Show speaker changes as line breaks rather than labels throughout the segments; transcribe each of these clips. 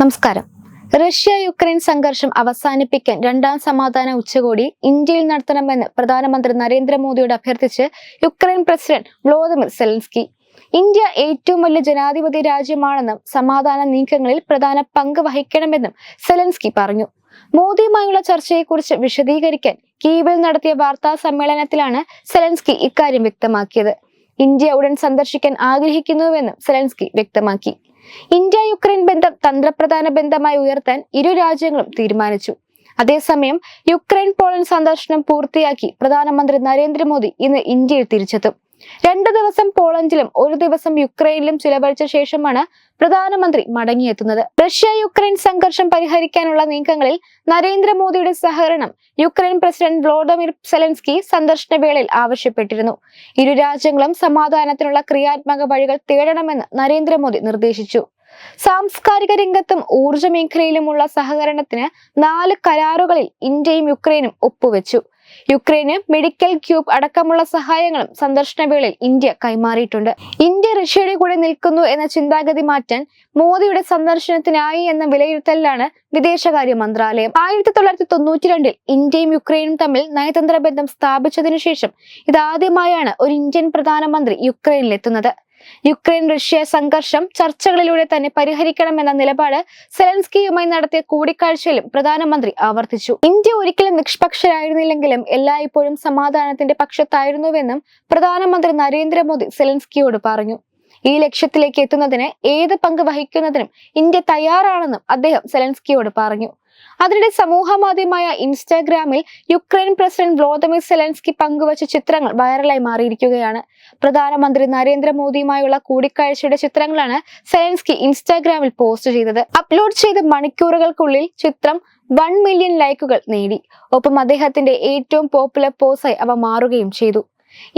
നമസ്കാരം. Russia Ukraine സംഘർഷം അവസാനിപ്പിക്കാൻ രണ്ടാം സമാധാന ഉച്ചകോടി ഇന്ത്യയിൽ നടത്തണമെന്ന് പ്രധാനമന്ത്രി നരേന്ദ്രമോദിയോട് അഭ്യർത്ഥിച്ച് Ukraine president Volodymyr Zelensky. India ഏറ്റവും വലിയ ജനാധിപത്യ രാജ്യമാണെന്നും സമാധാന നീക്കങ്ങളിൽ പ്രധാന പങ്ക് വഹിക്കണമെന്നും സെലൻസ്കി പറഞ്ഞു. മോദിയുമായുള്ള ചർച്ചയെക്കുറിച്ച് വിശദീകരിക്കാൻ കീവിൽ നടത്തിയ വാർത്താ സമ്മേളനത്തിലാണ് സെലൻസ്കി ഇക്കാര്യം വ്യക്തമാക്കിയത്. ഇന്ത്യ ഉടൻ സന്ദർശിക്കാൻ ആഗ്രഹിക്കുന്നുവെന്നും സെലൻസ്കി വ്യക്തമാക്കി. ഇന്ത്യ യുക്രൈൻ ബന്ധം തന്ത്രപ്രധാന ബന്ധമായി ഉയർത്താൻ ഇരു രാജ്യങ്ങളും തീരുമാനിച്ചു. അതേസമയം യുക്രൈൻ പോളണ്ട് സന്ദർശനം പൂർത്തിയാക്കി പ്രധാനമന്ത്രി നരേന്ദ്രമോദി ഇന്ന് ഇന്ത്യയിൽ തിരിച്ചെത്തും. രണ്ടു ദിവസം പോളണ്ടിലും ഒരു ദിവസം യുക്രൈനിലും ചിലവഴിച്ച ശേഷമാണ് പ്രധാനമന്ത്രി മടങ്ങിയെത്തുന്നത്. റഷ്യ യുക്രൈൻ സംഘർഷം പരിഹരിക്കാനുള്ള നീക്കങ്ങളിൽ നരേന്ദ്രമോദിയുടെ സഹകരണം യുക്രൈൻ പ്രസിഡന്റ് വ്ളോഡമിർ സെലൻസ്കി സന്ദർശന വേളയിൽ ആവശ്യപ്പെട്ടിരുന്നു. ഇരു രാജ്യങ്ങളും സമാധാനത്തിനുള്ള ക്രിയാത്മക വഴികൾ തേടണമെന്ന് നരേന്ദ്രമോദി നിർദ്ദേശിച്ചു. സാംസ്കാരിക രംഗത്തും ഊർജ മേഖലയിലുമുള്ള സഹകരണത്തിന് നാല് കരാറുകളിൽ ഇന്ത്യയും യുക്രൈനും ഒപ്പുവെച്ചു. യുക്രൈന് മെഡിക്കൽ ക്യൂബ് അടക്കമുള്ള സഹായങ്ങളും സന്ദർശന വേളയിൽ ഇന്ത്യ കൈമാറിയിട്ടുണ്ട്. ഇന്ത്യ റഷ്യയുടെ കൂടെ നിൽക്കുന്നു എന്ന ചിന്താഗതി മാറ്റാൻ മോദിയുടെ സന്ദർശനത്തിനായി എന്ന വിലയിരുത്തലിലാണ് വിദേശകാര്യ മന്ത്രാലയം. ആയിരത്തി തൊള്ളായിരത്തി തൊണ്ണൂറ്റി രണ്ടിൽ ഇന്ത്യയും യുക്രൈനും തമ്മിൽ നയതന്ത്ര ബന്ധം സ്ഥാപിച്ചതിനു ശേഷം ഇതാദ്യമായാണ് ഒരു ഇന്ത്യൻ പ്രധാനമന്ത്രി യുക്രൈനിലെത്തുന്നത്. യുക്രൈൻ റഷ്യ സംഘർഷം ചർച്ചകളിലൂടെ തന്നെ പരിഹരിക്കണമെന്ന നിലപാട് സെലൻസ്കിയുമായി നടത്തിയ കൂടിക്കാഴ്ചയിലും പ്രധാനമന്ത്രി ആവർത്തിച്ചു. ഇന്ത്യ ഒരിക്കലും നിഷ്പക്ഷരായിരുന്നില്ലെങ്കിലും എല്ലായ്പ്പോഴും സമാധാനത്തിന്റെ പക്ഷത്തായിരുന്നുവെന്നും പ്രധാനമന്ത്രി നരേന്ദ്രമോദി സെലൻസ്കിയോട് പറഞ്ഞു. ഈ ലക്ഷ്യത്തിലേക്ക് എത്തുന്നതിന് ഏത് പങ്ക് വഹിക്കുന്നതിനും ഇന്ത്യ തയ്യാറാണെന്നും അദ്ദേഹം സെലൻസ്കിയോട് പറഞ്ഞു. അതിനിടെ സമൂഹ മാധ്യമമായ ഇൻസ്റ്റാഗ്രാമിൽ യുക്രൈൻ പ്രസിഡന്റ് വ്ളോദമിർ സെലൻസ്കി പങ്കുവച്ച ചിത്രങ്ങൾ വൈറലായി മാറിയിരിക്കുകയാണ്. പ്രധാനമന്ത്രി നരേന്ദ്രമോദിയുമായുള്ള കൂടിക്കാഴ്ചയുടെ ചിത്രങ്ങളാണ് സെലൻസ്കി ഇൻസ്റ്റാഗ്രാമിൽ പോസ്റ്റ് ചെയ്തത്. അപ്ലോഡ് ചെയ്ത മണിക്കൂറുകൾക്കുള്ളിൽ ചിത്രം വൺ മില്യൺ ലൈക്കുകൾ നേടി. ഒപ്പം അദ്ദേഹത്തിന്റെ ഏറ്റവും പോപ്പുലർ പോസ്റ്റായി അവ മാറുകയും ചെയ്തു.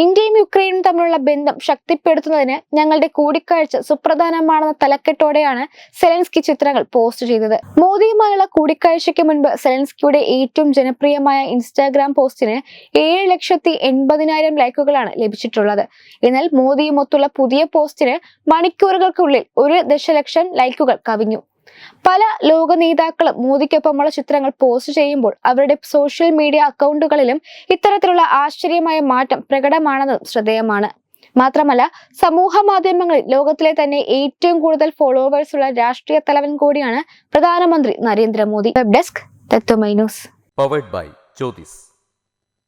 ഇന്ത്യയും യുക്രൈനും തമ്മിലുള്ള ബന്ധം ശക്തിപ്പെടുത്തുന്നതിന് ഞങ്ങളുടെ കൂടിക്കാഴ്ച സുപ്രധാനമാണെന്ന തലക്കെട്ടോടെയാണ് സെലൻസ്കി ചിത്രങ്ങൾ പോസ്റ്റ് ചെയ്തത്. മോദിയുമായുള്ള കൂടിക്കാഴ്ചയ്ക്ക് മുൻപ് സെലൻസ്കിയുടെ ഏറ്റവും ജനപ്രിയമായ ഇൻസ്റ്റാഗ്രാം പോസ്റ്റിന് ഏഴ് ലക്ഷത്തി എൺപതിനായിരം ലൈക്കുകളാണ് ലഭിച്ചിട്ടുള്ളത്. എന്നാൽ മോദിയുമൊത്തുള്ള പുതിയ പോസ്റ്റിന് മണിക്കൂറുകൾക്കുള്ളിൽ ഒരു ദശലക്ഷം ലൈക്കുകൾ കവിഞ്ഞു. പല ലോക നേതാക്കളും മോദിക്കൊപ്പമുള്ള ചിത്രങ്ങൾ പോസ്റ്റ് ചെയ്യുമ്പോൾ അവരുടെ സോഷ്യൽ മീഡിയ അക്കൗണ്ടുകളിലും ഇത്തരത്തിലുള്ള ആശ്ചര്യമായ മാറ്റം പ്രകടമാണെന്നതും ശ്രദ്ധേയമാണ്. മാത്രമല്ല സമൂഹ മാധ്യമങ്ങളിൽ ലോകത്തിലെ തന്നെ ഏറ്റവും കൂടുതൽ ഫോളോവേഴ്സ് ഉള്ള രാഷ്ട്രീയ തലവൻ കൂടിയാണ് പ്രധാനമന്ത്രി Narendra Modi. Web desk Tatwamayi news
powered by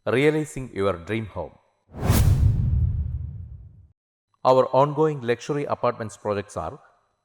realising your dream home Our ongoing luxury apartments projects are